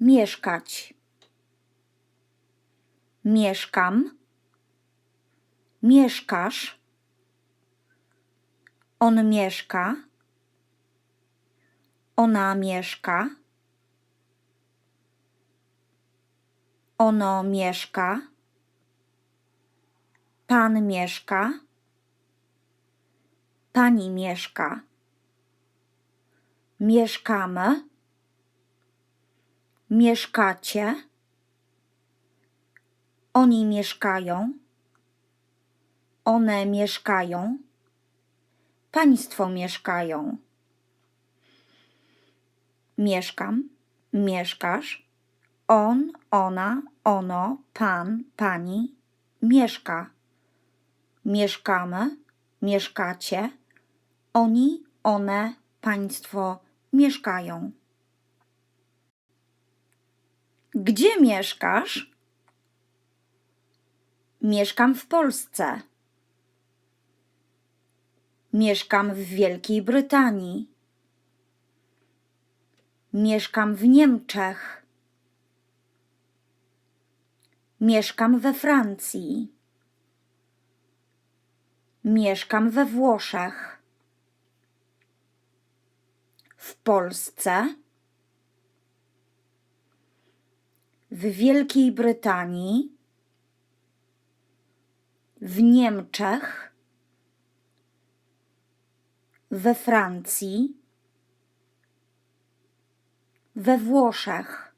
mieszkać. Mieszkam, mieszkasz, on mieszka, ona mieszka, ono mieszka, pan mieszka, pani mieszka, mieszkamy, mieszkacie, oni mieszkają, one mieszkają, państwo mieszkają. Mieszkam, mieszkasz, on, ona, ono, pan, pani mieszka. Mieszkamy, mieszkacie, oni, one, państwo mieszkają. Gdzie mieszkasz? Mieszkam w Polsce. Mieszkam w Wielkiej Brytanii. Mieszkam w Niemczech. Mieszkam we Francji. Mieszkam we Włoszech. W Polsce. W Wielkiej Brytanii. W Niemczech. We Francji. We Włoszech.